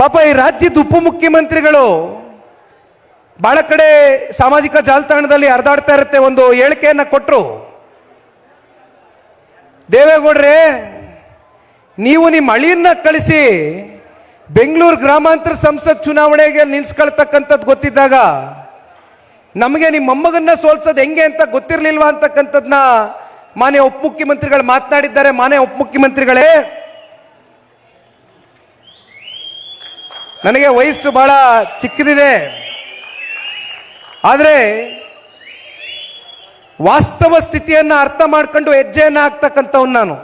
ಪಾಪ ಈ ರಾಜ್ಯದ ಉಪಮುಖ್ಯಮಂತ್ರಿಗಳು ಬಹಳ ಕಡೆ ಸಾಮಾಜಿಕ ಜಾಲತಾಣದಲ್ಲಿ ಹರಿದಾಡ್ತಾ ಇರುತ್ತೆ ಒಂದು ಹೇಳಿಕೆಯನ್ನು ಕೊಟ್ಟರು ದೇವೇಗೌಡ್ರೆ, ನೀವು ನಿಮ್ಮ ಅಳಿಯನ್ನ ಕಳಿಸಿ ಬೆಂಗಳೂರು ಗ್ರಾಮಾಂತರ ಸಂಸತ್ ಚುನಾವಣೆಗೆ ನಿಲ್ಸ್ಕೊಳ್ತಕ್ಕಂಥದ್ದು ಗೊತ್ತಿದ್ದಾಗ ನಮಗೆ ನಿಮ್ಮ ಮೊಮ್ಮಗನ್ನ ಸೋಲ್ಸೋದು ಹೆಂಗೆ ಅಂತ ಗೊತ್ತಿರಲಿಲ್ವಾ ಅಂತಕ್ಕಂಥದ್ನ ಮಾನ್ಯ ಉಪಮುಖ್ಯಮಂತ್ರಿಗಳು ಮಾತನಾಡಿದ್ದಾರೆ. ಮಾನ್ಯ ಉಪಮುಖ್ಯಮಂತ್ರಿಗಳೇ ನನಗೆ ವಯಸ್ಸು ಬಹಳ ಚಿಕ್ಕದಿದೆ. ಆದರೆ ವಾಸ್ತವ ಸ್ಥಿತಿಯನ್ನು ಅರ್ಥ ಮಾಡ್ಕೊಂಡು ಹೆಜ್ಜೆಯನ್ನು ಹಾಕ್ತಕ್ಕಂಥವ್ನು ನಾನು.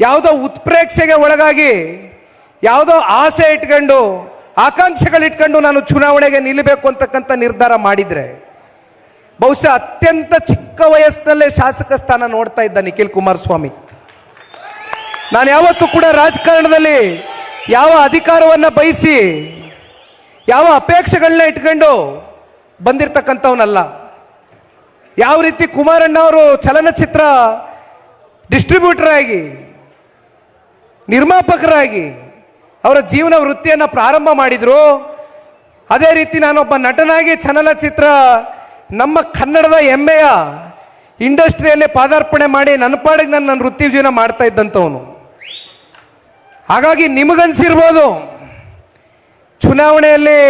ಯಾವುದೋ ಉತ್ಪ್ರೇಕ್ಷೆಗೆ ಒಳಗಾಗಿ ಯಾವುದೋ ಆಸೆ ಇಟ್ಕೊಂಡು, ಆಕಾಂಕ್ಷೆಗಳಿಟ್ಕೊಂಡು ನಾನು ಚುನಾವಣೆಗೆ ನಿಲ್ಲಬೇಕು ಅಂತಕ್ಕಂಥ ನಿರ್ಧಾರ ಮಾಡಿದರೆ, ಬಹುಶಃ ಅತ್ಯಂತ ಚಿಕ್ಕ ವಯಸ್ಸಿನಲ್ಲೇ ಶಾಸಕ ಸ್ಥಾನ ನೋಡ್ತಾ ಇದ್ದ ನಿಖಿಲ್ ಕುಮಾರಸ್ವಾಮಿ. ನಾನು ಯಾವತ್ತೂ ಕೂಡ ರಾಜಕಾರಣದಲ್ಲಿ ಯಾವ ಅಧಿಕಾರವನ್ನ ಬಯಸಿ, ಯಾವ ಅಪೇಕ್ಷೆಗಳನ್ನ ಇಟ್ಕೊಂಡು ಬಂದಿರತಕ್ಕಂಥವನಲ್ಲ. ಯಾವ ರೀತಿ ಕುಮಾರಣ್ಣ ಅವರು ಚಲನಚಿತ್ರ ಡಿಸ್ಟ್ರಿಬ್ಯೂಟರ್ ಆಗಿ ನಿರ್ಮಾಪಕರಾಗಿ ಅವರ ಜೀವನ ವೃತ್ತಿಯನ್ನು ಪ್ರಾರಂಭ ಮಾಡಿದರು, ಅದೇ ರೀತಿ ನಾನೊಬ್ಬ ನಟನಾಗಿ ಚಲನಚಿತ್ರ ನಮ್ಮ ಕನ್ನಡದ ಹೆಮ್ಮೆಯ ಇಂಡಸ್ಟ್ರಿಯಲ್ಲೇ ಪಾದಾರ್ಪಣೆ ಮಾಡಿ ನನ್ನ ಪಾಡಿಗೆ ನಾನು ನನ್ನ ವೃತ್ತಿ ಜೀವನ ಮಾಡ್ತಾ ಇದ್ದಂಥವನು. ಹಾಗಾಗಿ ನಿಮಗನ್ಸಿರ್ಬೋದು, ಚುನಾವಣೆಯಲ್ಲಿ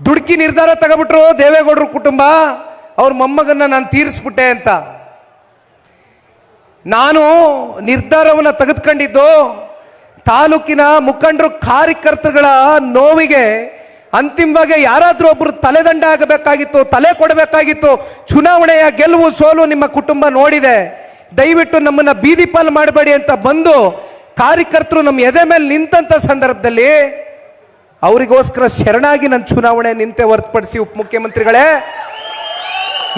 ದುಡುಕಿ ನಿರ್ಧಾರ ತಗೊಬಿಟ್ರು ದೇವೇಗೌಡರ ಕುಟುಂಬ, ಅವ್ರ ಮೊಮ್ಮಗನ್ನ ನಾನು ತೀರಿಸ್ಬಿಟ್ಟೆ ಅಂತ. ನಾನು ನಿರ್ಧಾರವನ್ನು ತೆಗೆದುಕೊಂಡಿದ್ದು ತಾಲೂಕಿನ ಮುಖಂಡರು ಕಾರ್ಯಕರ್ತರುಗಳ ನೋವಿಗೆ ಅಂತಿಮವಾಗಿ ಯಾರಾದರೂ ಒಬ್ಬರು ತಲೆದಂಡ ಆಗಬೇಕಾಗಿತ್ತು, ತಲೆ ಕೊಡಬೇಕಾಗಿತ್ತು, ಚುನಾವಣೆಯ ಗೆಲುವು ಸೋಲು ನಿಮ್ಮ ಕುಟುಂಬ ನೋಡಿದೆ. ದಯವಿಟ್ಟು ನಮ್ಮನ್ನು ಬೀದಿ ಪಾಲು ಮಾಡಬೇಡಿ ಅಂತ ಬಂದು ಕಾರ್ಯಕರ್ತರು ನಮ್ಮ ಎದೆ ಮೇಲೆ ನಿಂತಂತ ಸಂದರ್ಭದಲ್ಲಿ ಅವರಿಗೋಸ್ಕರ ಶರಣಾಗಿ ನನ್ನ ಚುನಾವಣೆ ನಿಂತೆ ಹೊರತುಪಡಿಸಿ ಉಪಮುಖ್ಯಮಂತ್ರಿಗಳೇ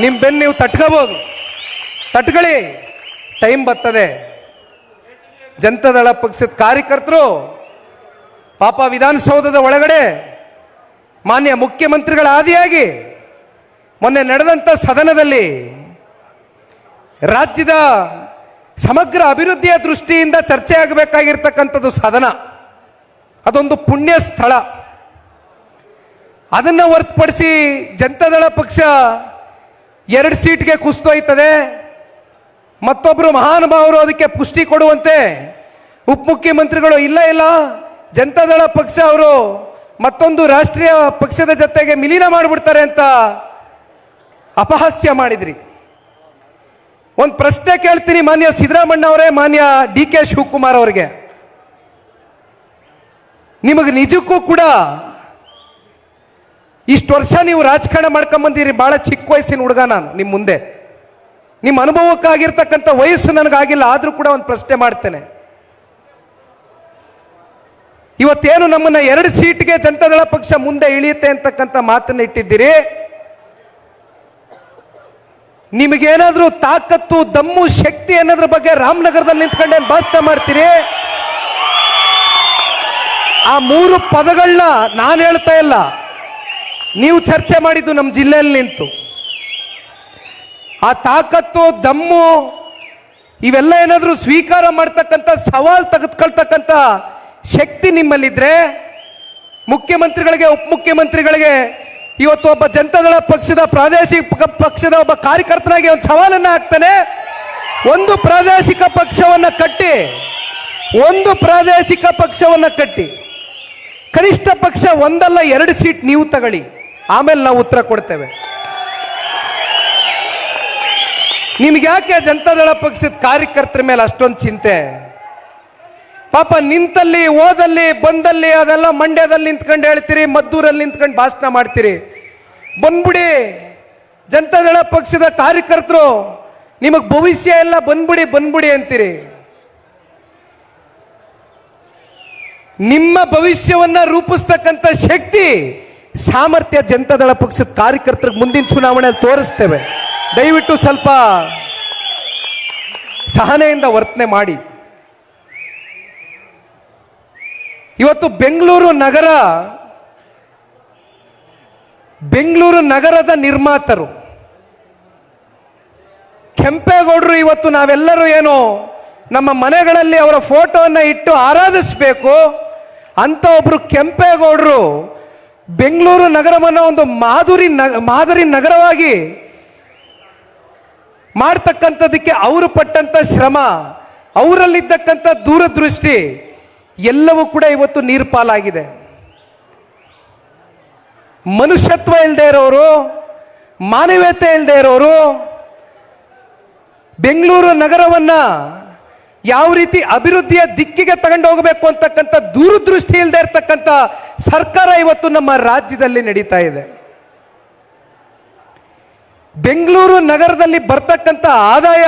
ನಿಮ್ಮ ಬೆನ್ನು ನೀವು ತಟ್ಕೋಬೋದು. ತಟ್ಕೊಳ್ಳಿ. ಟೈಮ್ ಬರ್ತದೆ. ಜನತಾದಳ ಪಕ್ಷದ ಕಾರ್ಯಕರ್ತರು, ಪಾಪ ವಿಧಾನಸೌಧದ ಒಳಗಡೆ ಮಾನ್ಯ ಮುಖ್ಯಮಂತ್ರಿಗಳ ಆದಿಯಾಗಿ ಮೊನ್ನೆ ನಡೆದಂಥ ಸದನದಲ್ಲಿ ರಾಜ್ಯದ ಸಮಗ್ರ ಅಭಿವೃದ್ಧಿಯ ದೃಷ್ಟಿಯಿಂದ ಚರ್ಚೆ ಆಗಬೇಕಾಗಿರ್ತಕ್ಕಂಥದ್ದು ಸದನ ಅದೊಂದು ಪುಣ್ಯ ಸ್ಥಳ. ಅದನ್ನು ಹೊರತುಪಡಿಸಿ ಜನತಾದಳ ಪಕ್ಷ ಎರಡು ಸೀಟ್ಗೆ ಕುಸಿದೋಯ್ತದೆ. ಮತ್ತೊಬ್ಬರು ಮಹಾನುಭಾವರು ಅದಕ್ಕೆ ಪುಷ್ಟಿ ಕೊಡುವಂತೆ ಉಪಮುಖ್ಯಮಂತ್ರಿಗಳು ಇಲ್ಲ ಇಲ್ಲ. ಜನತಾದಳ ಪಕ್ಷ ಅವರು ಮತ್ತೊಂದು ರಾಷ್ಟ್ರೀಯ ಪಕ್ಷದ ಜೊತೆಗೆ ಮಿಲೀನ ಮಾಡಿಬಿಡ್ತಾರೆ ಅಂತ ಅಪಹಾಸ್ಯ ಮಾಡಿದ್ರಿ. ಒಂದು ಪ್ರಶ್ನೆ ಕೇಳ್ತೀನಿ ಮಾನ್ಯ ಸಿದ್ದರಾಮಣ್ಣ ಅವರೇ ಮಾನ್ಯ ಡಿ ಕೆ ಶಿವಕುಮಾರ್ ಅವರಿಗೆ. ನಿಮಗೆ ನಿಜಕ್ಕೂ ಕೂಡ ಇಷ್ಟು ವರ್ಷ ನೀವು ರಾಜಕಾರಣ ಮಾಡ್ಕೊಂಬಂದಿರಿ ಬಹಳ ಚಿಕ್ಕ ವಯಸ್ಸಿನ ಹುಡುಗ ನಾನು ನಿಮ್ಮ ಮುಂದೆ. ನಿಮ್ಮ ಅನುಭವಕ್ಕಾಗಿರ್ತಕ್ಕಂಥ ವಯಸ್ಸು ನನಗಾಗಿಲ್ಲ, ಆದರೂ ಕೂಡ ಒಂದು ಪ್ರಶ್ನೆ ಮಾಡ್ತೇನೆ. ಇವತ್ತೇನು ನಮ್ಮನ್ನ ಎರಡು ಸೀಟ್ಗೆ ಜನತಾದಳ ಪಕ್ಷ ಮುಂದೆ ಇಳಿಯುತ್ತೆ ಅಂತಕ್ಕಂಥ ಮಾತನ್ನ ಇಟ್ಟಿದ್ದೀರಿ? ನಿಮಗೇನಾದ್ರೂ ತಾಕತ್ತು, ದಮ್ಮು, ಶಕ್ತಿ ಅನ್ನೋದ್ರ ಬಗ್ಗೆ ರಾಮನಗರದಲ್ಲಿ ನಿಂತ್ಕೊಂಡೆ ಭಾಷಣ ಮಾಡ್ತೀರಿ? ಆ ಮೂರು ಪದಗಳನ್ನ ನಾನು ಹೇಳ್ತಾ ಇಲ್ಲ. ನೀವು ಚರ್ಚೆ ಮಾಡಿದ್ದು ನಮ್ಮ ಜಿಲ್ಲೆಯಲ್ಲಿ ನಿಂತು. ಆ ತಾಕತ್ತು, ದಮ್ಮು ಇವೆಲ್ಲ ಏನಾದರೂ ಸ್ವೀಕಾರ ಮಾಡ್ತಕ್ಕಂಥ, ಸವಾಲು ತೆಗೆದುಕೊಳ್ತಕ್ಕಂಥ ಶಕ್ತಿ ನಿಮ್ಮಲ್ಲಿದ್ರೆ ಮುಖ್ಯಮಂತ್ರಿಗಳಿಗೆ, ಉಪಮುಖ್ಯಮಂತ್ರಿಗಳಿಗೆ ಇವತ್ತು ಒಬ್ಬ ಜನತಾದಳ ಪಕ್ಷದ ಪ್ರಾದೇಶಿಕ ಪಕ್ಷದ ಒಬ್ಬ ಕಾರ್ಯಕರ್ತನಾಗಿ ಒಂದು ಸವಾಲನ್ನು ಹಾಕ್ತಾನೆ. ಒಂದು ಪ್ರಾದೇಶಿಕ ಪಕ್ಷವನ್ನ ಕಟ್ಟಿ, ಒಂದು ಪ್ರಾದೇಶಿಕ ಪಕ್ಷವನ್ನ ಕಟ್ಟಿ. ಕನಿಷ್ಠ ಪಕ್ಷ ಒಂದಲ್ಲ, ಎರಡು ಸೀಟ್ ನೀವು ತಗೊಳ್ಳಿ. ಆಮೇಲೆ ನಾವು ಉತ್ತರ ಕೊಡ್ತೇವೆ. ನಿಮ್ಗೆ ಯಾಕೆ ಜನತಾದಳ ಪಕ್ಷದ ಕಾರ್ಯಕರ್ತರ ಮೇಲೆ ಅಷ್ಟೊಂದು ಚಿಂತೆ? ಪಾಪ ನಿಂತಲ್ಲಿ, ಓದಲ್ಲಿ, ಬಂದಲ್ಲಿ, ಅದೆಲ್ಲ ಮಂಡ್ಯದಲ್ಲಿ ನಿಂತ್ಕೊಂಡು ಹೇಳ್ತೀರಿ, ಮದ್ದೂರಲ್ಲಿ ನಿಂತ್ಕೊಂಡು ಭಾಷಣ ಮಾಡ್ತೀರಿ. ಬಂದ್ಬಿಡಿ, ಜನತಾದಳ ಪಕ್ಷದ ಕಾರ್ಯಕರ್ತರು, ನಿಮಗೆ ಭವಿಷ್ಯ ಎಲ್ಲ ಬಂದ್ಬಿಡಿ ಬಂದ್ಬಿಡಿ ಅಂತೀರಿ. ನಿಮ್ಮ ಭವಿಷ್ಯವನ್ನ ರೂಪಿಸ್ತಕ್ಕಂಥ ಶಕ್ತಿ ಸಾಮರ್ಥ್ಯ ಜನತಾದಳ ಪಕ್ಷದ ಕಾರ್ಯಕರ್ತರಿಗೆ ಮುಂದಿನ ಚುನಾವಣೆಯಲ್ಲಿ ತೋರಿಸ್ತೇವೆ. ದಯವಿಟ್ಟು ಸ್ವಲ್ಪ ಸಹನೆಯಿಂದ ವರ್ತನೆ ಮಾಡಿ. ಇವತ್ತು ಬೆಂಗಳೂರು ನಗರ, ಬೆಂಗಳೂರು ನಗರದ ನಿರ್ಮಾತರು. ಕೆಂಪೇಗೌಡರು ಇವತ್ತು ನಾವೆಲ್ಲರೂ ಏನು ನಮ್ಮ ಮನೆಗಳಲ್ಲಿ ಅವರ ಫೋಟೋವನ್ನು ಇಟ್ಟು ಆರಾಧಿಸಬೇಕು. ಅಂತ ಒಬ್ರು ಕೆಂಪೇಗೌಡರು ಬೆಂಗಳೂರು ನಗರವನ್ನು ಒಂದು ಮಾಧುರಿ ಮಾದರಿ ನಗರವಾಗಿ ಮಾಡ್ತಕ್ಕಂಥದ್ದಕ್ಕೆ ಅವರು ಪಟ್ಟಂತ ಶ್ರಮ, ಅವರಲ್ಲಿದ್ದಕ್ಕಂಥ ದೂರದೃಷ್ಟಿ ಎಲ್ಲವೂ ಕೂಡ ಇವತ್ತು ನೀರು ಪಾಲಾಗಿದೆ ಮನುಷ್ಯತ್ವ ಇಲ್ಲದೆ ಇರೋರು, ಮಾನವೀಯತೆ ಇಲ್ಲದೆ ಇರೋರು, ಬೆಂಗಳೂರು ನಗರವನ್ನ ಯಾವ ರೀತಿ ಅಭಿವೃದ್ಧಿಯ ದಿಕ್ಕಿಗೆ ತಗೊಂಡು ಹೋಗಬೇಕು ಅಂತಕ್ಕಂಥ ದೂರದೃಷ್ಟಿ ಇಲ್ಲದೆ ಇರತಕ್ಕಂಥ ಸರ್ಕಾರ ಇವತ್ತು ನಮ್ಮ ರಾಜ್ಯದಲ್ಲಿ ನಡೀತಾ ಇದೆ. ಬೆಂಗಳೂರು ನಗರದಲ್ಲಿ ಬರ್ತಕ್ಕಂಥ ಆದಾಯ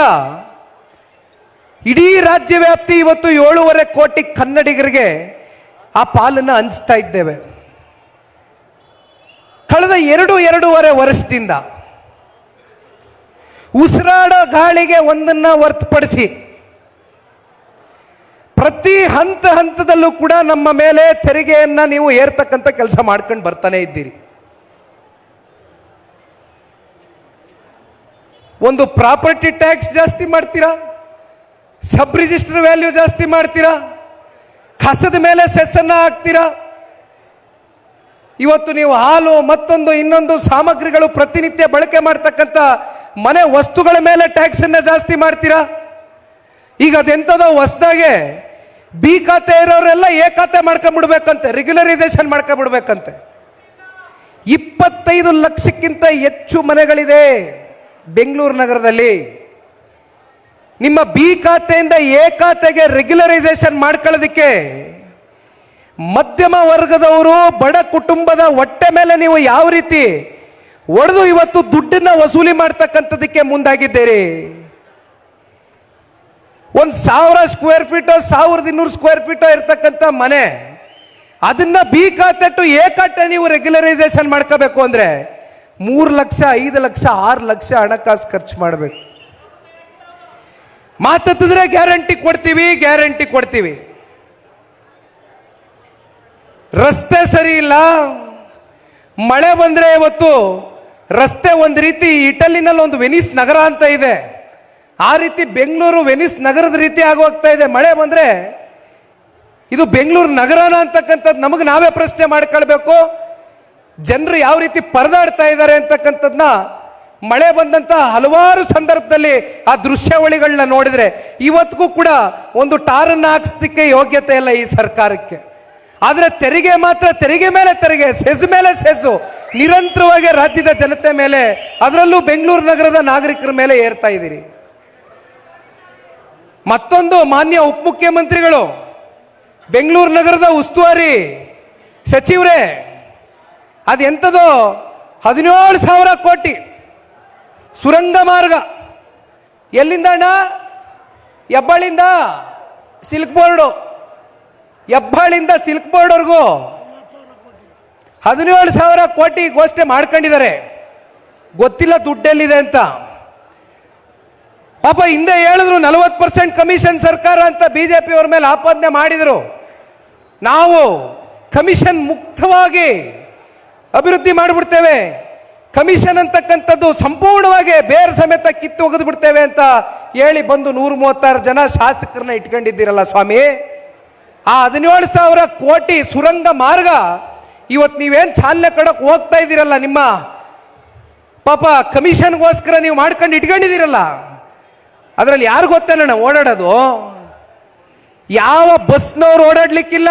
ಇಡೀ ರಾಜ್ಯ ವ್ಯಾಪ್ತಿ ಇವತ್ತು ಏಳೂವರೆ ಕೋಟಿ ಕನ್ನಡಿಗರಿಗೆ ಆ ಪಾಲನ್ನು ಹಂಚ್ತಾ ಇದ್ದೇವೆ. ಕಳೆದ ಎರಡು ಎರಡೂವರೆ ವರ್ಷದಿಂದ ಉಸಿರಾಡೋ ಗಾಳಿಗೆ ಒಂದನ್ನ ಹೊರ್ತುಪಡಿಸಿ ಪ್ರತಿ ಹಂತ ಹಂತದಲ್ಲೂ ಕೂಡ ನಮ್ಮ ಮೇಲೆ ತೆರಿಗೆಯನ್ನ ನೀವು ಏರ್ತಕ್ಕಂಥ ಕೆಲಸ ಮಾಡ್ಕೊಂಡು ಬರ್ತಾನೆ ಇದ್ದೀರಿ. ಒಂದು ಪ್ರಾಪರ್ಟಿ ಟ್ಯಾಕ್ಸ್ ಜಾಸ್ತಿ ಮಾಡ್ತೀರಾ? ಸಬ್ ರಿಜಿಸ್ಟರ್ ವ್ಯಾಲ್ಯೂ ಜಾಸ್ತಿ ಮಾಡ್ತೀರಾ? ಕಸದ ಮೇಲೆ ಸೆಸ್ಸನ್ನು ಹಾಕ್ತೀರಾ? ಇವತ್ತು ನೀವು ಹಾಲು ಮತ್ತೊಂದು ಇನ್ನೊಂದು ಸಾಮಗ್ರಿಗಳು ಪ್ರತಿನಿತ್ಯ ಬಳಕೆ ಮಾಡ್ತಕ್ಕಂಥ ಮನೆ ವಸ್ತುಗಳ ಮೇಲೆ ಟ್ಯಾಕ್ಸ್ ಅನ್ನ ಜಾಸ್ತಿ ಮಾಡ್ತೀರಾ? ಈಗ ಅದೆಂಥದೋ ಹೊಸದಾಗೆ ಬಿ ಖಾತೆ ಇರೋರೆಲ್ಲ ಎ ಖಾತೆ ಮಾಡ್ಕೊಂಡ್ಬಿಡ್ಬೇಕಂತೆ ರೆಗ್ಯುಲರೈಸೇಷನ್ ಮಾಡ್ಕೊಂಬಿಡ್ಬೇಕಂತೆ. ಇಪ್ಪತ್ತೈದು ಲಕ್ಷಕ್ಕಿಂತ ಹೆಚ್ಚು ಮನೆಗಳಿದೆ ಬೆಂಗಳೂರು ನಗರದಲ್ಲಿ. ನಿಮ್ಮ ಬಿ ಖಾತೆಯಿಂದ ಎ ಖಾತೆಗೆ ರೆಗ್ಯುಲರೈಸೇಷನ್ ಮಾಡ್ಕೊಳ್ಳೋದಕ್ಕೆ ಮಧ್ಯಮ ವರ್ಗದವರು, ಬಡ ಕುಟುಂಬದ ಹೊಟ್ಟೆ ಮೇಲೆ ನೀವು ಯಾವ ರೀತಿ ಒಡೆದು ಇವತ್ತು ದುಡ್ಡನ್ನ ವಸೂಲಿ ಮಾಡ್ತಕ್ಕಂಥದಕ್ಕೆ ಮುಂದಾಗಿದ್ದೀರಿ? ಒಂದು ಸಾವಿರ ಸ್ಕ್ವೇರ್ ಫೀಟೋ ಸಾವಿರದ ಇನ್ನೂರು ಸ್ಕ್ವೇರ್ ಫೀಟೋ ಇರ್ತಕ್ಕಂಥ ಮನೆ, ಅದನ್ನ ಬಿ ಖಾತೆ ಟು ಎ ಖಾತೆ ನೀವು ರೆಗ್ಯುಲರೈಸೇಷನ್ ಮಾಡ್ಕೋಬೇಕು ಅಂದ್ರೆ ಮೂರು ಲಕ್ಷ, ಐದು ಲಕ್ಷ, ಆರು ಲಕ್ಷ ಹಣಕಾಸು ಖರ್ಚು ಮಾಡಬೇಕು. ಮಾತತ್ತಿದ್ರೆ ಗ್ಯಾರಂಟಿ ಕೊಡ್ತೀವಿ ಗ್ಯಾರಂಟಿ ಕೊಡ್ತೀವಿ. ರಸ್ತೆ ಸರಿ ಇಲ್ಲ. ಮಳೆ ಬಂದ್ರೆ ಇವತ್ತು ರಸ್ತೆ ಒಂದು ರೀತಿ ಇಟಲಿನಲ್ಲಿ ಒಂದು ವೆನಿಸ್ ನಗರ ಅಂತ ಇದೆ. ಆ ರೀತಿ ಬೆಂಗಳೂರು ವೆನಿಸ್ ನಗರದ ರೀತಿ ಆಗೋಗ್ತಾ ಇದೆ. ಮಳೆ ಬಂದ್ರೆ ಇದು ಬೆಂಗಳೂರು ನಗರನ ಅಂತಕ್ಕಂಥದ್ದು ನಮಗೆ ನಾವೇ ಪ್ರಶ್ನೆ ಮಾಡ್ಕೊಳ್ಬೇಕು. ಜನರು ಯಾವ ರೀತಿ ಪರದಾಡ್ತಾ ಇದ್ದಾರೆ ಅಂತಕ್ಕಂಥದ್ದನ್ನ ಮಳೆ ಬಂದಂತ ಹಲವಾರು ಸಂದರ್ಭದಲ್ಲಿ ಆ ದೃಶ್ಯಾವಳಿಗಳನ್ನ ನೋಡಿದ್ರೆ ಇವತ್ತಿಗೂ ಕೂಡ ಒಂದು ಟಾರನ್ನ ಹಾಕಿಸ್ಲಿಕ್ಕೆ ಯೋಗ್ಯತೆ ಇಲ್ಲ ಈ ಸರ್ಕಾರಕ್ಕೆ. ಆದರೆ ತೆರಿಗೆ ಮಾತ್ರ ತೆರಿಗೆ ಮೇಲೆ ತೆರಿಗೆ, ಸೆಸು ಮೇಲೆ ಸೆಸು, ನಿರಂತರವಾಗಿ ರಾಜ್ಯದ ಜನತೆ ಮೇಲೆ, ಅದರಲ್ಲೂ ಬೆಂಗಳೂರು ನಗರದ ನಾಗರಿಕರ ಮೇಲೆ ಏರ್ತಾ ಇದ್ದೀರಿ. ಮತ್ತೊಂದು ಮಾನ್ಯ ಉಪಮುಖ್ಯಮಂತ್ರಿಗಳು ಬೆಂಗಳೂರು ನಗರದ ಉಸ್ತುವಾರಿ ಸಚಿವರೇ, ಅದೆಂಥದೋ ಹದಿನೇಳು ಸಾವಿರ ಕೋಟಿ ಸುರಂಗ ಮಾರ್ಗ. ಎಲ್ಲಿಂದ ಅಣ್ಣ? ಹೆಬ್ಬಾಳಿಂದ ಸಿಲ್ಕ್ ಬೋರ್ಡು ಹೆಬ್ಬಾಳಿಂದ ಸಿಲ್ಕ್ ಬೋರ್ಡ್ವರೆಗೂ ಹದಿನೇಳು ಸಾವಿರ ಕೋಟಿ ಘೋಷಣೆ ಮಾಡ್ಕೊಂಡಿದ್ದಾರೆ. ಗೊತ್ತಿಲ್ಲ ದುಡ್ಡೆಲ್ಲಿದೆ ಅಂತ. ಪಾಪ ಹಿಂದೆ ಹೇಳಿದ್ರು ನಲವತ್ತು ಪರ್ಸೆಂಟ್ ಕಮಿಷನ್ ಸರ್ಕಾರ ಅಂತ ಬಿಜೆಪಿ ಪಿಯವ್ರ ಮೇಲೆ ಆಪಾದನೆ ಮಾಡಿದರು. ನಾವು ಕಮಿಷನ್ ಮುಕ್ತವಾಗಿ ಅಭಿವೃದ್ಧಿ ಮಾಡಿಬಿಡ್ತೇವೆ. ಕಮಿಷನ್ ಅಂತಕ್ಕಂಥದ್ದು ಸಂಪೂರ್ಣವಾಗಿ ಬೇರೆ ಸಮೇತ ಕಿತ್ತು ಒಗೆದು ಬಿಡ್ತೇವೆ ಅಂತ ಹೇಳಿ ಬಂದು ನೂರ ಮೂವತ್ತಾರು ಜನ ಶಾಸಕರನ್ನ ಇಟ್ಕೊಂಡಿದ್ದೀರಲ್ಲ ಸ್ವಾಮಿ. ಆ ಹದಿನೇಳು ಸಾವಿರ ಕೋಟಿ ಸುರಂಗ ಮಾರ್ಗ ಇವತ್ತು ನೀವೇನು ಚಾಲನೆ ಕಡಕ್ಕೆ ಹೋಗ್ತಾ ಇದ್ದೀರಲ್ಲ ನಿಮ್ಮ ಪಾಪ ಕಮಿಷನ್ಗೋಸ್ಕರ ನೀವು ಮಾಡ್ಕೊಂಡು ಇಟ್ಕೊಂಡಿದ್ದೀರಲ್ಲ. ಅದರಲ್ಲಿ ಯಾರು ಗೊತ್ತೇನಣ್ಣ ಓಡಾಡೋದು? ಯಾವ ಬಸ್ನವ್ರು ಓಡಾಡ್ಲಿಕ್ಕಿಲ್ಲ,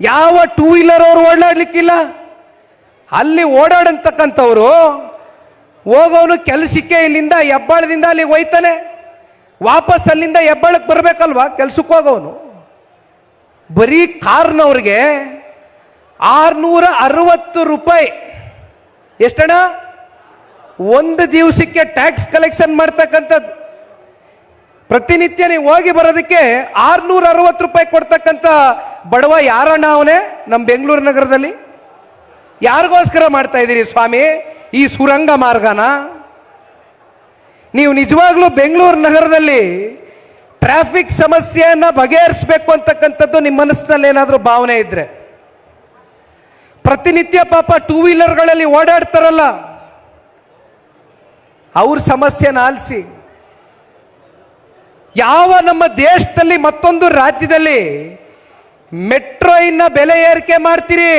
ಯಾವ ಟೂ ವೀಲರ್ ಅವ್ರು ಓಡಾಡ್ಲಿಕ್ಕಿಲ್ಲ ಅಲ್ಲಿ ಓಡಾಡಂತಕ್ಕಂಥವ್ರು ಹೋಗೋನು ಕೆಲಸಕ್ಕೆ ಇಲ್ಲಿಂದ ಹೆಬ್ಬಾಳದಿಂದ ಅಲ್ಲಿಗೆ ಹೋಯ್ತಾನೆ. ವಾಪಸ್ ಅಲ್ಲಿಂದ ಹೆಬ್ಬಾಳಕ್ಕೆ ಬರಬೇಕಲ್ವಾ? ಕೆಲ್ಸಕ್ಕೆ ಹೋಗೋನು. ಬರೀ ಕಾರ್ನವ್ರಿಗೆ ಆರುನೂರ ಅರವತ್ತು ರೂಪಾಯಿ. ಎಷ್ಟಣ್ಣ? ಒಂದು ದಿವಸಕ್ಕೆ ಟ್ಯಾಕ್ಸ್ ಕಲೆಕ್ಷನ್ ಮಾಡ್ತಕ್ಕಂಥದ್ದು. ಪ್ರತಿನಿತ್ಯ ನೀವು ಹೋಗಿ ಬರೋದಕ್ಕೆ ಆರ್ನೂರ ಅರವತ್ತು ರೂಪಾಯಿ ಕೊಡ್ತಕ್ಕಂಥ ಬಡವ ಯಾರಣ್ಣ ಅವನೇ? ನಮ್ಮ ಬೆಂಗಳೂರು ನಗರದಲ್ಲಿ. ಯಾರಿಗೋಸ್ಕರ ಮಾಡ್ತಾ ಇದ್ದೀರಿ ಸ್ವಾಮಿ? ಈ ಸುರಂಗ ಮಾರ್ಗನ? ನೀವು ನಿಜವಾಗ್ಲೂ ಬೆಂಗಳೂರು ನಗರದಲ್ಲಿ ಟ್ರಾಫಿಕ್ ಸಮಸ್ಯೆಯನ್ನು ಬಗೆಹರಿಸಬೇಕು ಅಂತಕ್ಕಂಥದ್ದು ನಿಮ್ಮ ಮನಸ್ಸಿನಲ್ಲಿ ಏನಾದರೂ ಭಾವನೆ ಇದ್ರೆ. ಪ್ರತಿನಿತ್ಯ ಪಾಪ ಟೂ ವೀಲರ್ಗಳಲ್ಲಿ ಓಡಾಡ್ತಾರಲ್ಲ. ಅವ್ರ ಸಮಸ್ಯೆನ ಆಲಿಸಿ. ಯಾವ ನಮ್ಮ ದೇಶದಲ್ಲಿ ಮತ್ತೊಂದು ರಾಜ್ಯದಲ್ಲಿ ಮೆಟ್ರೋ ಇನ್ನ ಬೆಲೆ ಏರಿಕೆ ಮಾಡ್ತೀರಿ?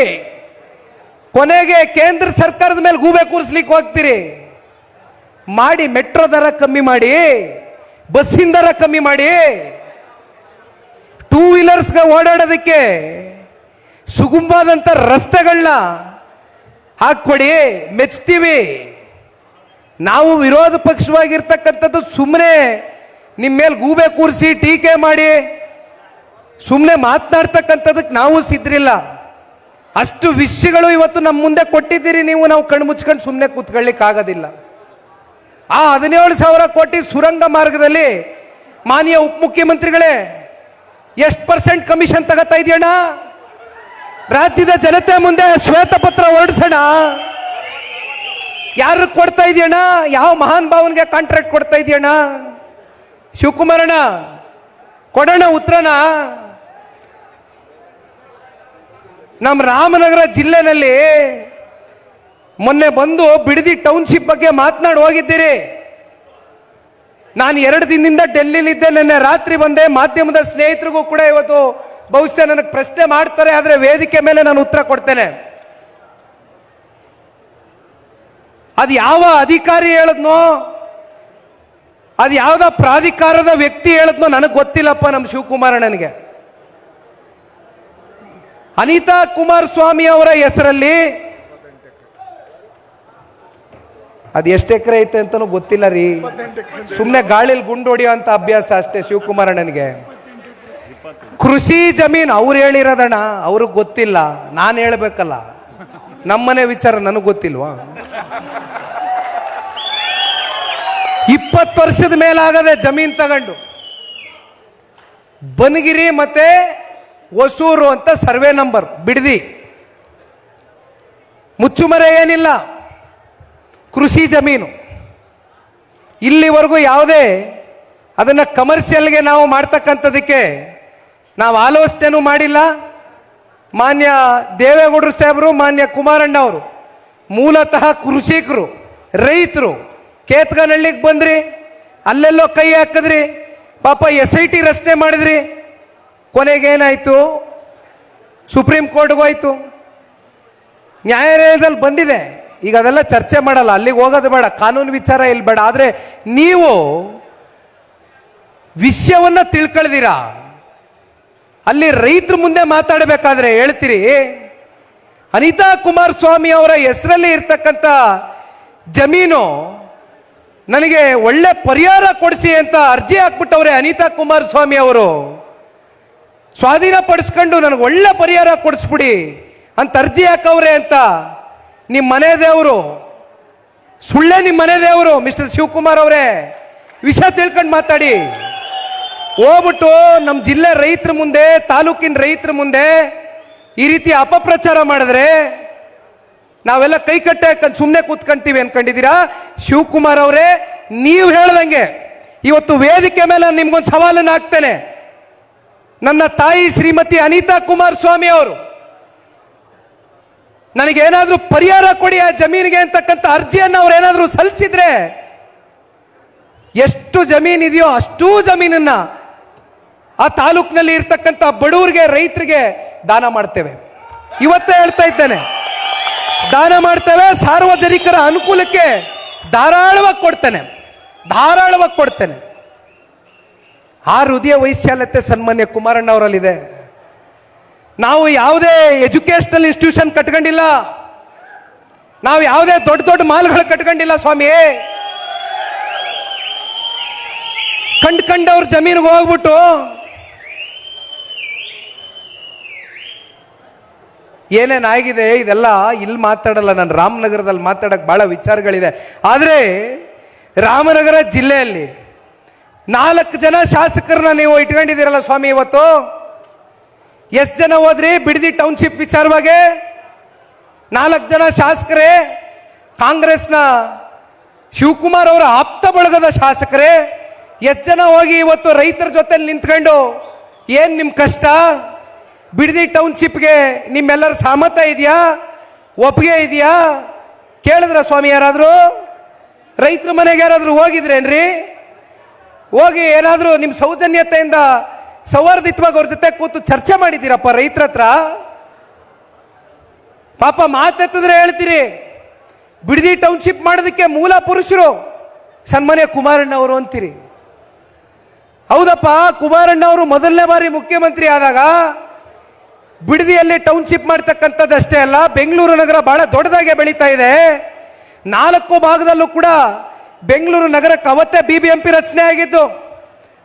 ಕೊನೆಗೆ ಕೇಂದ್ರ ಸರ್ಕಾರದ ಮೇಲೆ ಗೂಬೆ ಕೂರಿಸ್ಲಿಕ್ಕೆ ಹೋಗ್ತೀರಿ. ಮಾಡಿ ಮೆಟ್ರೋ ದರ ಕಮ್ಮಿ ಮಾಡಿ, ಬಸ್ಸಿನ ದರ ಕಮ್ಮಿ ಮಾಡಿ. ಟೂ ವೀಲರ್ಸ್ಗೆ ಓಡಾಡೋದಕ್ಕೆ ಸುಗುಂಬಾದಂಥ ರಸ್ತೆಗಳನ್ನ ಹಾಕ್ಕೊಡಿ, ಮೆಚ್ತೀವಿ. ನಾವು ವಿರೋಧ ಪಕ್ಷವಾಗಿರ್ತಕ್ಕಂಥದ್ದು ಸುಮ್ಮನೆ ನಿಮ್ಮ ಮೇಲೆ ಗೂಬೆ ಕೂರಿಸಿ ಟೀಕೆ ಮಾಡಿ ಸುಮ್ಮನೆ ಮಾತನಾಡ್ತಕ್ಕಂಥದಕ್ಕೆ ನಾವು ಸಿದ್ರಿಲ್ಲ ಅಷ್ಟು ವಿಷಯಗಳು ಇವತ್ತು ನಮ್ಮ ಮುಂದೆ ಕೊಟ್ಟಿದ್ದೀರಿ, ನೀವು ನಾವು ಕಣ್ಣು ಮುಚ್ಕೊಂಡು ಸುಮ್ಮನೆ ಕೂತ್ಕೊಳ್ಳಿಕ್ಕೆ ಆಗೋದಿಲ್ಲ ಆ ಹದಿನೇಳು ಸಾವಿರ ಕೋಟಿ ಸುರಂಗ ಮಾರ್ಗದಲ್ಲಿ ಮಾನ್ಯ ಉಪಮುಖ್ಯಮಂತ್ರಿಗಳೇ ಎಷ್ಟು ಪರ್ಸೆಂಟ್ ಕಮಿಷನ್ ತಗೋತಾ ಇದೆಯಣ್ಣ? ರಾಜ್ಯದ ಜನತೆ ಮುಂದೆ ಶ್ವೇತಪತ್ರ ಹೊರಡಿಸೋಣ. ಯಾರು ಕೊಡ್ತಾ ಇದೆಯಣ್ಣ? ಯಾವ ಮಹಾನ್ ಭಾವನ್ಗೆ ಕಾಂಟ್ರಾಕ್ಟ್ ಕೊಡ್ತಾ ಇದೆಯಣ್ಣ? ಶಿವಕುಮಾರಣ್ಣ, ಕೊಡೋಣ ಉತ್ತರನ? ನಮ್ಮ ರಾಮನಗರ ಜಿಲ್ಲೆನಲ್ಲಿ ಮೊನ್ನೆ ಬಂದು ಬಿಡದಿ ಟೌನ್ಶಿಪ್ ಬಗ್ಗೆ ಮಾತನಾಡಿ ಹೋಗಿದ್ದೀರಿ. ನಾನು ಎರಡು ದಿನದಿಂದ ಡೆಲ್ಲಿಲಿದ್ದೆ ನಿನ್ನೆ ರಾತ್ರಿ ಬಂದೆ, ಮಾಧ್ಯಮದ ಸ್ನೇಹಿತರಿಗೂ ಕೂಡ ಇವತ್ತು ಬಹುಶಃ ನನಗೆ ಪ್ರಶ್ನೆ ಮಾಡ್ತಾರೆ, ಆದರೆ ವೇದಿಕೆ ಮೇಲೆ ನಾನು ಉತ್ತರ ಕೊಡ್ತೇನೆ. ಅದು ಯಾವ ಅಧಿಕಾರಿ ಹೇಳದ್ನೋ, ಅದು ಯಾವ್ದ ಪ್ರಾಧಿಕಾರದ ವ್ಯಕ್ತಿ ಹೇಳದ್ನೋ ನನಗೆ ಗೊತ್ತಿಲ್ಲಪ್ಪ ನಮ್ಮ ಶಿವಕುಮಾರಣ್ಣನಿಗೆ ಅನಿತಾ ಕುಮಾರಸ್ವಾಮಿ ಅವರ ಹೆಸರಲ್ಲಿ ಅದು ಎಷ್ಟು ಎಕರೆ ಐತೆ ಅಂತನೂ ಗೊತ್ತಿಲ್ಲ ರೀ. ಸುಮ್ಮನೆ ಗಾಳಿಲಿ ಗುಂಡು ಹೊಡಿಯೋ ಅಂತ ಅಭ್ಯಾಸ ಅಷ್ಟೇ ಶಿವಕುಮಾರಣ್ಣನಿಗೆ. ಕೃಷಿ ಜಮೀನು ಅವ್ರು ಹೇಳಿರೋದಣ್ಣ, ಅವ್ರಿಗೆ ಗೊತ್ತಿಲ್ಲ, ನಾನು ಹೇಳ್ಬೇಕಲ್ಲ. ನಮ್ಮನೆ ವಿಚಾರ ನನಗೆ ಗೊತ್ತಿಲ್ವಾ? ಇಪ್ಪತ್ತು ವರ್ಷದ ಮೇಲಾಗದೆ ಜಮೀನ್ ತಗೊಂಡು. ಬನಗಿರಿ ಮತ್ತೆ ಹೊಸೂರು ಅಂತ ಸರ್ವೆ ನಂಬರ್, ಬಿಡದಿ. ಮುಚ್ಚುಮರೆ ಏನಿಲ್ಲ, ಕೃಷಿ ಜಮೀನು. ಇಲ್ಲಿವರೆಗೂ ಯಾವುದೇ ಅದನ್ನು ಕಮರ್ಷಿಯಲ್ಗೆ ನಾವು ಮಾಡ್ತಕ್ಕಂಥದಕ್ಕೆ ನಾವು ಆಲೋಚನೆನೂ ಮಾಡಿಲ್ಲ. ಮಾನ್ಯ ದೇವೇಗೌಡರು ಸಾಹೇಬರು, ಮಾನ್ಯ ಕುಮಾರಣ್ಣ ಅವರು, ಮೂಲತಃ ಕೃಷಿಕರು, ರೈತರು, ಕೇತ್ಗನಹಳ್ಳಿಗೆ ಬಂದ್ರಿ, ಅಲ್ಲೆಲ್ಲೋ ಕೈ ಹಾಕಿದ್ರಿ, ಪಾಪ ಎಸ್ ಐ ಟಿ ರಚನೆ ಮಾಡಿದ್ರಿ ಕೊನೆಗೇನಾಯಿತು? ಸುಪ್ರೀಂ ಕೋರ್ಟ್ಗೂ ಹೋಯ್ತು. ನ್ಯಾಯಾಲಯದಲ್ಲಿ ಬಂದಿದೆ. ಈಗ ಅದೆಲ್ಲ ಚರ್ಚೆ ಮಾಡಲ್ಲ, ಅಲ್ಲಿಗೆ ಹೋಗೋದು ಬೇಡ, ಕಾನೂನು ವಿಚಾರ ಇಲ್ಲಿ ಬೇಡ. ಆದರೆ ನೀವು ವಿಷಯವನ್ನ ತಿಳ್ಕೊಳ್ದಿರಾ? ಅಲ್ಲಿ ರೈತರ ಮುಂದೆ ಮಾತಾಡಬೇಕಾದ್ರೆ ಹೇಳ್ತೀರಿ, ಅನಿತಾ ಕುಮಾರಸ್ವಾಮಿ ಅವರ ಹೆಸರಲ್ಲಿ ಇರ್ತಕ್ಕಂಥ ಜಮೀನು ನನಗೆ ಒಳ್ಳೆ ಪರಿಹಾರ ಕೊಡಿಸಿ ಅಂತ ಅರ್ಜಿ ಹಾಕ್ಬಿಟ್ಟವ್ರೆ ಅನಿತಾ ಕುಮಾರಸ್ವಾಮಿ ಅವರು. ಸ್ವಾಧೀನಪಡಿಸ್ಕೊಂಡು ನನಗೆ ಒಳ್ಳೆ ಪರಿಹಾರ ಕೊಡಿಸ್ಬಿಡಿ ಅಂತ ಅರ್ಜಿ ಹಾಕವ್ರೆ ಅಂತ ನಿಮ್ಮ ಮನೆ ದೇವರು, ಸುಳ್ಳೆ ನಿಮ್ಮ ಮನೆ ದೇವರು, ಮಿಸ್ಟರ್ ಶಿವಕುಮಾರ್ ಅವರೇ ವಿಷಯ ತಿಳ್ಕೊಂಡು ಮಾತಾಡಿ. ಹೋಗ್ಬಿಟ್ಟು ನಮ್ಮ ಜಿಲ್ಲೆ ರೈತರ ಮುಂದೆ, ತಾಲೂಕಿನ ರೈತರ ಮುಂದೆ ಈ ರೀತಿ ಅಪಪ್ರಚಾರ ಮಾಡಿದ್ರೆ ನಾವೆಲ್ಲ ಕೈ ಕಟ್ಟೆ ಸುಮ್ಮನೆ ಕೂತ್ಕೊಂತೀವಿ ಅನ್ಕೊಂಡಿದ್ದೀರಾ? ಶಿವಕುಮಾರ್ ಅವರೇ, ನೀವು ಹೇಳ್ದಂಗೆ, ಇವತ್ತು ವೇದಿಕೆ ಮೇಲೆ ನಿಮ್ಗೊಂದು ಸವಾಲನ್ನು ಹಾಕ್ತೇನೆ. ನನ್ನ ತಾಯಿ ಶ್ರೀಮತಿ ಅನಿತಾ ಕುಮಾರಸ್ವಾಮಿ ಅವರು. ನನಗೇನಾದ್ರೂ ಪರಿಹಾರ ಕೊಡಿ ಆ ಜಮೀನಿಗೆ ಅಂತಕ್ಕಂಥ ಅರ್ಜಿಯನ್ನು ಅವ್ರು ಏನಾದರೂ ಸಲ್ಲಿಸಿದ್ರೆ, ಎಷ್ಟು ಜಮೀನ್ ಇದೆಯೋ ಅಷ್ಟೂ ಜಮೀನನ್ನ ಆ ತಾಲೂಕಿನಲ್ಲಿ ಇರ್ತಕ್ಕಂಥ ಬಡವರಿಗೆ ರೈತರಿಗೆ ದಾನ ಮಾಡ್ತೇವೆ. ಇವತ್ತೇ ಹೇಳ್ತಾ ಇದ್ದೇನೆ, ದಾನ ಮಾಡ್ತೇವೆ, ಸಾರ್ವಜನಿಕರ ಅನುಕೂಲಕ್ಕೆ ಧಾರಾಳವಾಗಿ ಕೊಡ್ತೇನೆ ಧಾರಾಳವಾಗಿ ಕೊಡ್ತೇನೆ. ಆ ಹೃದಯ ವೈಶಾಲ್ಯತೆ ಸನ್ಮಾನ್ಯ ಕುಮಾರಣ್ಣ ಅವರಲ್ಲಿದೆ ನಾವು ಯಾವುದೇ ಎಜುಕೇಶನಲ್ ಇನ್ಸ್ಟಿಟ್ಯೂಷನ್ ಕಟ್ಕೊಂಡಿಲ್ಲ. ನಾವು ಯಾವುದೇ ದೊಡ್ಡ ದೊಡ್ಡ ಮಾಲ್ಗಳು ಕಟ್ಕೊಂಡಿಲ್ಲ ಸ್ವಾಮಿ. ಕಂಡ್ ಕಂಡವ್ರ ಜಮೀನಿಗೆ ಹೋಗ್ಬಿಟ್ಟು ಏನೇನು ಆಗಿದೆ ಇದೆಲ್ಲ ಇಲ್ಲಿ ಮಾತಾಡಲ್ಲ, ನಾನು ರಾಮನಗರದಲ್ಲಿ ಮಾತಾಡಕ್ಕೆ ಬಹಳ ವಿಚಾರಗಳಿದೆ. ಆದರೆ ರಾಮನಗರ ಜಿಲ್ಲೆಯಲ್ಲಿ ನಾಲ್ಕು ಜನ ಶಾಸಕರನ್ನ ನೀವು ಇಟ್ಕೊಂಡಿದ್ದೀರಲ್ಲ ಸ್ವಾಮಿ ಇವತ್ತು? ಎಷ್ಟು ಜನ ಹೋದ್ರಿ? ಬಿಡದಿ ಟೌನ್ಶಿಪ್ ವಿಚಾರವಾಗಿ? ನಾಲ್ಕು ಜನ ಶಾಸಕರೇ, ಕಾಂಗ್ರೆಸ್ನ ಶಿವಕುಮಾರ್ ಅವರ ಆಪ್ತ ಬಳಗದ ಶಾಸಕರೇ, ಎಷ್ಟು ಜನ ಹೋಗಿ ಇವತ್ತು ರೈತರ ಜೊತೆ ನಿಂತ್ಕೊಂಡು ಏನು ನಿಮ್ಮ ಕಷ್ಟ? ಬಿಡದಿ ಟೌನ್ಶಿಪ್ಗೆ ನಿಮ್ಮೆಲ್ಲರ ಸಹಮತ ಇದೆಯಾ? ಒಪ್ಪಿಗೆ ಇದೆಯಾ? ಕೇಳಿದ್ರ ಸ್ವಾಮಿ ಯಾರಾದರೂ? ರೈತರ ಮನೆಗೆ ಯಾರಾದರೂ ಹೋಗಿದ್ರೇನ್ರಿ? ಹೋಗಿ ಏನಾದರೂ ನಿಮ್ಮ ಸೌಜನ್ಯತೆಯಿಂದ ಸೌಹಾರ್ದಿತ್ವಾಗಿ ಅವ್ರ ಜೊತೆ ಕೂತು ಚರ್ಚೆ ಮಾಡಿದ್ದೀರಪ್ಪ ರೈತರ ಹತ್ರ ಪಾಪ ಮಾತೆತ್ತಿದ್ರೆ ಹೇಳ್ತೀರಿ, ಬಿಡದಿ ಟೌನ್ಶಿಪ್ ಮಾಡೋದಕ್ಕೆ ಮೂಲ ಪುರುಷರು ಸನ್ಮಾನ್ಯ ಕುಮಾರಣ್ಣ ಅವರು ಅಂತೀರಿ. ಹೌದಪ್ಪ ಕುಮಾರಣ್ಣ ಅವರು ಮೊದಲನೇ ಬಾರಿ ಮುಖ್ಯಮಂತ್ರಿ ಆದಾಗ ಬಿಡದಿಯಲ್ಲಿ ಟೌನ್ಶಿಪ್ ಮಾಡ್ತಕ್ಕಂಥದ್ದಷ್ಟೇ ಅಲ್ಲ, ಬೆಂಗಳೂರು ನಗರ ಬಹಳ ದೊಡ್ಡದಾಗೆ ಬೆಳೀತಾ ಇದೆ. ನಾಲ್ಕು ಭಾಗದಲ್ಲೂ ಕೂಡ ಬೆಂಗಳೂರು ನಗರಕ್ಕೆ ಅವತ್ತೇ ಬಿ ಬಿ ಎಂ ಪಿ ರಚನೆ ಆಗಿದ್ದು,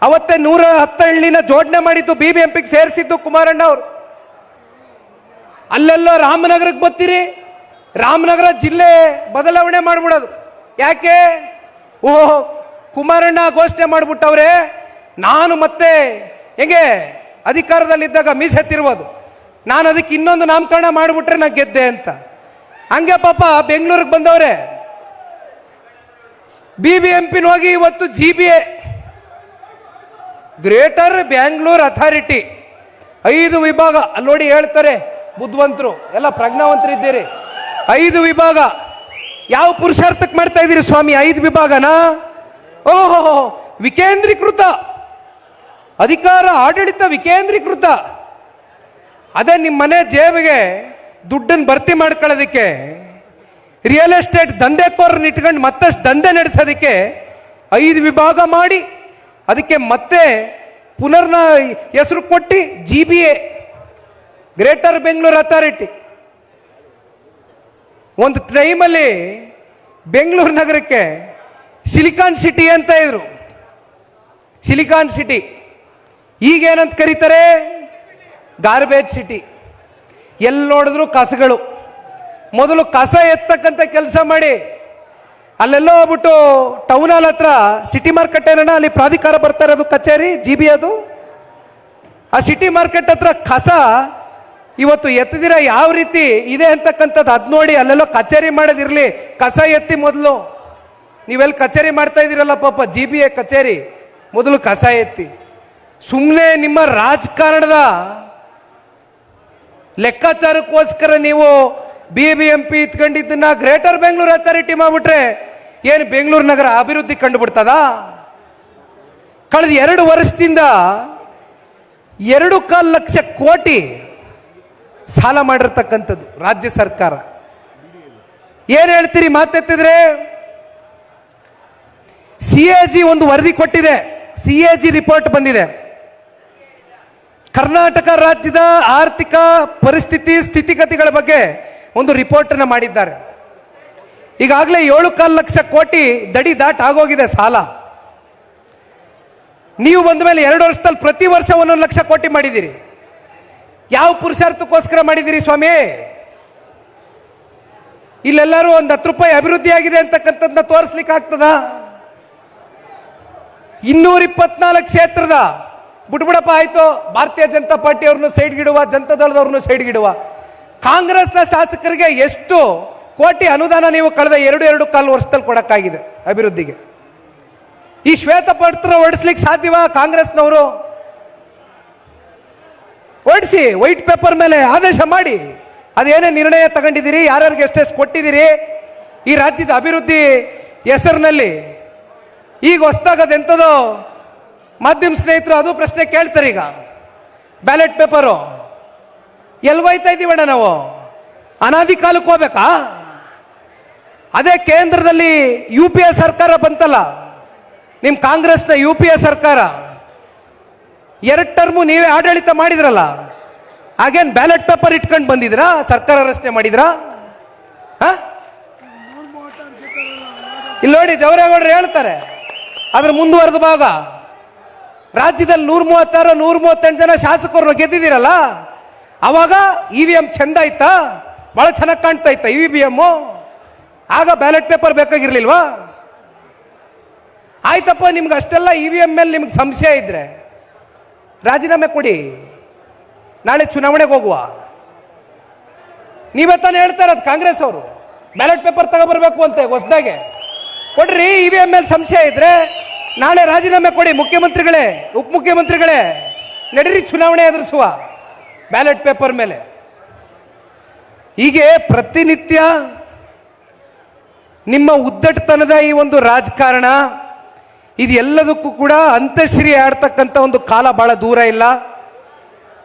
ಅವತ್ತೇ ನೂರ ಹತ್ತು ಹಳ್ಳಿನ ಜೋಡಣೆ ಮಾಡಿದ್ದು ಬಿ ಬಿ ಎಂ ಪಿಗೆ ಸೇರಿಸಿದ್ದು ಕುಮಾರಣ್ಣ ಅವರು. ಅಲ್ಲೆಲ್ಲೋ ರಾಮನಗರಕ್ಕೆ ಬರ್ತೀರಿ, ರಾಮನಗರ ಜಿಲ್ಲೆ ಬದಲಾವಣೆ ಮಾಡಿಬಿಡೋದು. ಯಾಕೆ? ಓಹ್, ಕುಮಾರಣ್ಣ ಘೋಷಣೆ ಮಾಡಿಬಿಟ್ಟವ್ರೆ, ನಾನು ಮತ್ತೆ ಹೆಂಗೆ ಅಧಿಕಾರದಲ್ಲಿದ್ದಾಗ ಮೀಸೆತ್ತಿರ್ಬೋದು ನಾನು ಅದಕ್ಕೆ ಇನ್ನೊಂದು ನಾಮಕರಣ ಮಾಡಿಬಿಟ್ರೆ ನಾ ಗೆದ್ದೆ ಅಂತ. ಹಂಗೆ ಪಾಪ ಬೆಂಗಳೂರಿಗೆ ಬಂದವ್ರೆ ಬಿ ಬಿ ಎಂ ಹೋಗಿ ಇವತ್ತು G B A greater Bangalore authority ಐದು ವಿಭಾಗ, ಅಲ್ಲಿ ನೋಡಿ ಹೇಳ್ತಾರೆ ಬುದ್ಧವಂತರು ಎಲ್ಲ ಪ್ರಜ್ಞಾವಂತರಿದ್ದೀರಿ. ಐದು ವಿಭಾಗ. ಯಾವ ಪುರುಷಾರ್ಥಕ್ಕೆ ಮಾಡ್ತಾ ಇದ್ದೀರಿ ಸ್ವಾಮಿ, ಐದು ವಿಭಾಗನಾ? ಓಹೋ, ವಿಕೇಂದ್ರೀಕೃತ. ಅಧಿಕಾರ ಆಡಳಿತ ವಿಕೇಂದ್ರೀಕೃತ. ಅದೇ ನಿಮ್ಮ ಮನೆ ಜೇಬಿಗೆ ದುಡ್ಡನ್ನು ಭರ್ತಿ ಮಾಡ್ಕೊಳ್ಳೋದಕ್ಕೆ ರಿಯಲ್ ಎಸ್ಟೇಟ್ ದಂಧೆಕೋರನ್ನ ಇಟ್ಕೊಂಡು ಮತ್ತಷ್ಟು ದಂಧೆ ನಡೆಸೋದಕ್ಕೆ ಐದು ವಿಭಾಗ ಮಾಡಿ, ಅದಕ್ಕೆ ಮತ್ತೆ ಪುನರ್ನ ಹೆಸರು ಕೊಟ್ಟು G B A greater Bengaluru authority ಒಂದು ಟೈಮಲ್ಲಿ ಬೆಂಗಳೂರು ನಗರಕ್ಕೆ ಸಿಲಿಕಾನ್ ಸಿಟಿ ಅಂತ ಇದ್ರು. ಸಿಲಿಕಾನ್ ಸಿಟಿ ಈಗೇನಂತ ಕರೀತಾರೆ? ಗಾರ್ಬೇಜ್ ಸಿಟಿ ಎಲ್ಲಿ ನೋಡಿದ್ರು ಕಸಗಳು. ಮೊದಲು ಕಸ ಎತ್ತಕ್ಕಂಥ ಕೆಲಸ ಮಾಡಿ ಅಲ್ಲೆಲ್ಲೋ ಹೋಗ್ಬಿಟ್ಟು ಟೌನ್ ಹಾಲ್ ಹತ್ರ ಸಿಟಿ ಮಾರ್ಕೆಟ್ ಏನಣ್ಣ, ಅಲ್ಲಿ ಪ್ರಾಧಿಕಾರ ಬರ್ತಾರೆ ಅದು ಕಚೇರಿ ಜಿ ಬಿ ಅದು? ಆ ಸಿಟಿ ಮಾರ್ಕೆಟ್ ಹತ್ರ ಕಸ ಇವತ್ತು ಎತ್ತದಿರ ಯಾವ ರೀತಿ ಇದೆ ಅಂತಕ್ಕಂಥದ್ದು ಅದ್ ನೋಡಿ ಅಲ್ಲೆಲ್ಲೋ ಕಚೇರಿ ಮಾಡೋದಿರಲಿ. ಕಸ ಎತ್ತಿ ಮೊದಲು. ನೀವೆಲ್ಲಿ ಕಚೇರಿ ಮಾಡ್ತಾ ಇದ್ದೀರಲ್ಲ ಪಾಪ ಜಿ ಬಿ ಎ ಕಚೇರಿ. ಮೊದಲು ಕಸ ಎತ್ತಿ. ಸುಮ್ಮನೆ ನಿಮ್ಮ ರಾಜಕಾರಣದ ಲೆಕ್ಕಾಚಾರಕ್ಕೋಸ್ಕರ ನೀವು ಬಿ ಬಿ ಎಂ ಪಿ ಇತ್ಕೊಂಡಿದ್ದನ್ನ ಗ್ರೇಟರ್ ಬೆಂಗಳೂರು ಅಥಾರಿಟಿ ಮಾಡ್ಬಿಟ್ರೆ ಏನು ಬೆಂಗಳೂರು ನಗರ ಅಭಿವೃದ್ಧಿ ಕಂಡುಬಿಡ್ತದ? ಕಳೆದ ಎರಡು ವರ್ಷದಿಂದ ಎರಡು ಕಾಲು ಲಕ್ಷ ಕೋಟಿ ಸಾಲ ಮಾಡಿರ್ತಕ್ಕಂಥದ್ದು ರಾಜ್ಯ ಸರ್ಕಾರ. ಏನು ಹೇಳ್ತೀರಿ ಮಾತೆತ್ತಿದ್ರೆ ಸಿ ಎ ಜಿ ಒಂದು ವರದಿ ಕೊಟ್ಟಿದೆ. ಸಿ ಎ ಜಿ ರಿಪೋರ್ಟ್ ಬಂದಿದೆ. ಕರ್ನಾಟಕ ರಾಜ್ಯದ ಆರ್ಥಿಕ ಪರಿಸ್ಥಿತಿ ಸ್ಥಿತಿಗತಿಗಳ ಬಗ್ಗೆ ಒಂದು ರಿಪೋರ್ಟ್ ಅನ್ನ ಮಾಡಿದ್ದಾರೆ. ಈಗಾಗಲೇ ಏಳು ಕಾಲು ಲಕ್ಷ ಕೋಟಿ ದಡಿ ದಾಟ್ ಆಗೋಗಿದೆ ಸಾಲ. ನೀವು ಬಂದ ಮೇಲೆ ಎರಡು ವರ್ಷದಲ್ಲಿ ಪ್ರತಿ ವರ್ಷ ಒಂದೊಂದು ಲಕ್ಷ ಕೋಟಿ ಮಾಡಿದ್ದೀರಿ. ಯಾವ ಪುರುಷಾರ್ಥಕ್ಕೋಸ್ಕರ ಮಾಡಿದ್ದೀರಿ ಸ್ವಾಮಿ? ಇಲ್ಲೆಲ್ಲರೂ ಒಂದು ಹತ್ತು ರೂಪಾಯಿ ಅಭಿವೃದ್ಧಿ ಆಗಿದೆ ಅಂತಕ್ಕಂಥದ್ದನ್ನ ತೋರಿಸ್ಲಿಕ್ಕೆ ಆಗ್ತದ? ಇನ್ನೂರ ಇಪ್ಪತ್ನಾಲ್ಕು ಕ್ಷೇತ್ರದ, ಬಿಟ್ಬಿಡಪ್ಪ ಆಯ್ತು, ಭಾರತೀಯ ಜನತಾ ಪಾರ್ಟಿಯವ್ರನ್ನು ಸೈಡ್ಗಿಡುವ, ಜನತಾ ದಳದವ್ರನ್ನು ಸೈಡ್ಗಿಡುವ. ಕಾಂಗ್ರೆಸ್ನ ಶಾಸಕರಿಗೆ ಎಷ್ಟು ಕೋಟಿ ಅನುದಾನ ನೀವು ಕಳೆದ ಎರಡು ಎರಡು ಕಾಲು ವರ್ಷದಲ್ಲಿ ಕೊಡಕ್ಕಾಗಿದೆ ಅಭಿವೃದ್ಧಿಗೆ? ಈ ಶ್ವೇತಪತ್ರ ಹೊಡಿಸ್ಲಿಕ್ಕೆ ಸಾಧ್ಯವಾ ಕಾಂಗ್ರೆಸ್ನವರು? ಹೊಡಿಸಿ ವೈಟ್ ಪೇಪರ್ ಮೇಲೆ ಆದೇಶ ಮಾಡಿ. ಅದೇನೇ ನಿರ್ಣಯ ತಗೊಂಡಿದ್ದೀರಿ, ಯಾರ್ಯಾರಿಗೆ ಎಷ್ಟೆಷ್ಟು ಕೊಟ್ಟಿದ್ದೀರಿ? ಈ ರಾಜ್ಯದ ಅಭಿವೃದ್ಧಿ ಹೆಸರಿನಲ್ಲಿ ಈಗ ಹೊಸದಾಗ ಅದೆಂಥದೋ ಮಾಧ್ಯಮ ಸ್ನೇಹಿತರು ಅದು ಪ್ರಶ್ನೆ ಕೇಳ್ತಾರೆ ಈಗ. ಬ್ಯಾಲೆಟ್ ಪೇಪರು ಎಲ್ಲಿ ಹೋಯ್ತಾ ಇದ್ದೀವಣ್ಣ ನಾವು? ಅನಾದಿ ಕಾಲಕ್ಕೆ ಹೋಗ್ಬೇಕಾ? ಅದೇ ಕೇಂದ್ರದಲ್ಲಿ ಯು ಪಿ ಎ ಸರ್ಕಾರ ಬಂತಲ್ಲ ನಿಮ್ಮ ಕಾಂಗ್ರೆಸ್ನ ಯು ಪಿ ಎ ಸರ್ಕಾರ, ಎರಡು ಟರ್ಮು ನೀವೇ ಆಡಳಿತ ಮಾಡಿದ್ರಲ್ಲ, ಹಾಗೇನು ಬ್ಯಾಲೆಟ್ ಪೇಪರ್ ಇಟ್ಕೊಂಡು ಬಂದಿದ್ರಾ ಸರ್ಕಾರ ರಚನೆ ಮಾಡಿದ್ರಾ? ಹಾ? ಇಲ್ಲಿ ನೋಡಿ, ದೇವರೇಗೌಡರು ಹೇಳ್ತಾರೆ, ಅದ್ರ ಮುಂದುವರೆದ ಭಾಗ, ರಾಜ್ಯದಲ್ಲಿ ನೂರ ಮೂವತ್ತಾರು ನೂರ ಮೂವತ್ತೆಂಟು ಜನ ಶಾಸಕರು ಗೆದ್ದಿದ್ದೀರಲ್ಲ ಅವಾಗ ಇ ವಿ ಎಂ ಚೆಂದ ಆಯ್ತಾ? ಬಹಳ ಚೆನ್ನಾಗಿ ಕಾಣ್ತಾ ಇತ್ತ ಇ ವಿ ಎಮ್ಮು ಆಗ ಬ್ಯಾಲೆಟ್ ಪೇಪರ್ ಬೇಕಾಗಿರ್ಲಿಲ್ವಾ? ಆಯ್ತಪ್ಪ, ನಿಮ್ಗೆ ಅಷ್ಟೆಲ್ಲ ಇ ವಿ ಎಂ ಮೇಲೆ ನಿಮ್ಗೆ ಸಂಶಯ ಇದ್ರೆ ರಾಜೀನಾಮೆ ಕೊಡಿ. ನಾಳೆ ಚುನಾವಣೆಗೆ ಹೋಗುವ. ನೀವೇ ತಾನೇ ಹೇಳ್ತಾ ಇರೋದು ಕಾಂಗ್ರೆಸ್ ಅವರು. ಬ್ಯಾಲೆಟ್ ಪೇಪರ್ ತಗೊಬರ್ಬೇಕು ಅಂತೆ ಹೊಸದಾಗೆ. ಕೊಡ್ರಿ ಇ ವಿ ಎಂ ಮೇಲೆ ಸಂಶಯ ಇದ್ರೆ ನಾಳೆ ರಾಜೀನಾಮೆ ಕೊಡಿ ಮುಖ್ಯಮಂತ್ರಿಗಳೇ, ಉಪಮುಖ್ಯಮಂತ್ರಿಗಳೇ. ನಡೀರಿ, ಚುನಾವಣೆ ಎದುರಿಸುವ. ಬ್ಯಾಲೆಟ್ ಪೇಪರ್ ಮೇಲೆ. ಹೀಗೆ ಪ್ರತಿನಿತ್ಯ ನಿಮ್ಮ ಉದ್ದಟತನದ ಈ ಒಂದು ರಾಜಕಾರಣ, ಇದೆಲ್ಲದಕ್ಕೂ ಕೂಡ ಅಂತ್ಯಶ್ರೀ ಆಡ್ತಕ್ಕಂಥ ಒಂದು ಕಾಲ ಬಹಳ ದೂರ ಇಲ್ಲ.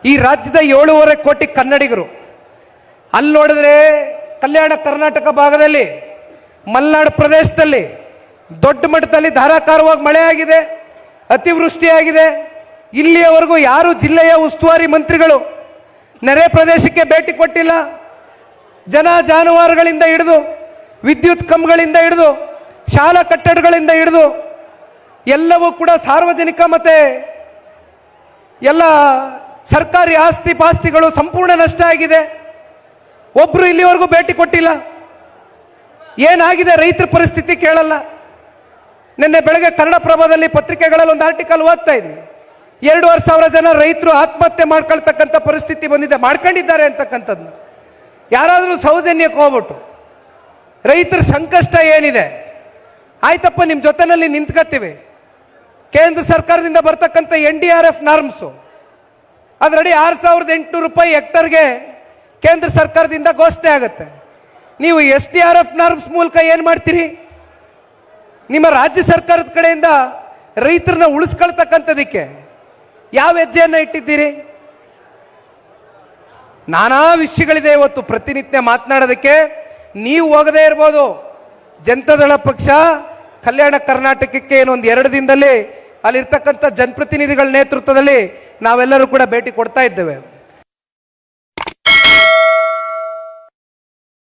ಈ ರಾಜ್ಯದ ಏಳೂವರೆ ಕೋಟಿ ಕನ್ನಡಿಗರು, ಅಲ್ಲಿ ನೋಡಿದ್ರೆ ಕಲ್ಯಾಣ ಕರ್ನಾಟಕ ಭಾಗದಲ್ಲಿ, ಮಲೆನಾಡು ಪ್ರದೇಶದಲ್ಲಿ ದೊಡ್ಡ ಮಟ್ಟದಲ್ಲಿ ಧಾರಾಕಾರವಾಗಿ ಮಳೆ ಆಗಿದೆ ಅತಿವೃಷ್ಟಿಯಾಗಿದೆ. ಇಲ್ಲಿಯವರೆಗೂ ಯಾರು ಜಿಲ್ಲೆಯ ಉಸ್ತುವಾರಿ ಮಂತ್ರಿಗಳು ನೆರೆ ಪ್ರದೇಶಕ್ಕೆ ಭೇಟಿ ಕೊಟ್ಟಿಲ್ಲ. ಜನ ಜಾನುವಾರುಗಳಿಂದ ಹಿಡಿದು, ವಿದ್ಯುತ್ ಕಂಬಗಳಿಂದ ಹಿಡಿದು, ಶಾಲಾ ಕಟ್ಟಡಗಳಿಂದ ಹಿಡಿದು, ಎಲ್ಲವೂ ಕೂಡ ಸಾರ್ವಜನಿಕ ಮತ್ತೆ ಎಲ್ಲ ಸರ್ಕಾರಿ ಆಸ್ತಿ ಪಾಸ್ತಿಗಳು ಸಂಪೂರ್ಣ ನಷ್ಟ ಆಗಿದೆ. ಒಬ್ರು ಇಲ್ಲಿವರೆಗೂ ಭೇಟಿ ಕೊಟ್ಟಿಲ್ಲ. ಏನಾಗಿದೆ ರೈತರ ಪರಿಸ್ಥಿತಿ ಕೇಳಲ್ಲ. ನಿನ್ನೆ ಬೆಳಗ್ಗೆ ಕನ್ನಡಪ್ರಭದಲ್ಲಿ ಪತ್ರಿಕೆಗಳಲ್ಲಿ ಒಂದು ಆರ್ಟಿಕಲ್ ಓದ್ತಾ ಇದ್ವಿ. ಎರಡೂವರೆ ಸಾವಿರ ಜನ ರೈತರು ಆತ್ಮಹತ್ಯೆ ಮಾಡ್ಕೊಳ್ತಕ್ಕಂಥ ಪರಿಸ್ಥಿತಿ ಬಂದಿದೆ, ಮಾಡ್ಕೊಂಡಿದ್ದಾರೆ ಅಂತಕ್ಕಂಥದ್ದು ಯಾರಾದರೂ ಸೌಜನ್ಯಕ್ಕೆ ಹೋಗ್ಬಿಟ್ಟು ರೈತರ ಸಂಕಷ್ಟ ಏನಿದೆ? ಆಯ್ತಪ್ಪ ನಿಮ್ಮ ಜೊತೆನಲ್ಲಿ ನಿಂತ್ಕತ್ತೀವಿ. ಕೇಂದ್ರ ಸರ್ಕಾರದಿಂದ ಬರ್ತಕ್ಕಂಥ N D R F norms. ಅದರಡಿ ಆರು ಸಾವಿರದ ಎಂಟುನೂರು ರೂಪಾಯಿ ಹೆಕ್ಟರ್ಗೆ ಕೇಂದ್ರ ಸರ್ಕಾರದಿಂದ ಘೋಷಣೆ ಆಗುತ್ತೆ. ನೀವು S D R F norms ಮೂಲಕ ಏನು ಮಾಡ್ತೀರಿ? ನಿಮ್ಮ ರಾಜ್ಯ ಸರ್ಕಾರದ ಕಡೆಯಿಂದ ರೈತರನ್ನ ಉಳಿಸ್ಕೊಳ್ತಕ್ಕಂಥದಕ್ಕೆ ಯಾವ ಹೆಜ್ಜೆಯನ್ನು ಇಟ್ಟಿದ್ದೀರಿ? ನಾನಾ ವಿಷಯಗಳಿದೆ ಇವತ್ತು ಪ್ರತಿನಿತ್ಯ ಮಾತನಾಡೋದಕ್ಕೆ. ನೀವು ಹೋಗದೇ ಇರ್ಬೋದು. ಜನತಾದಳ ಪಕ್ಷ, ಕಲ್ಯಾಣ ಕರ್ನಾಟಕಕ್ಕೆ ಏನೊಂದು ಎರಡು ದಿನದಲ್ಲಿ ಅಲ್ಲಿರ್ತಕ್ಕಂಥ ಜನಪ್ರತಿನಿಧಿಗಳ ನೇತೃತ್ವದಲ್ಲಿ ನಾವೆಲ್ಲರೂ ಕೂಡ ಭೇಟಿ ಕೊಡ್ತಾ ಇದ್ದೇವೆ.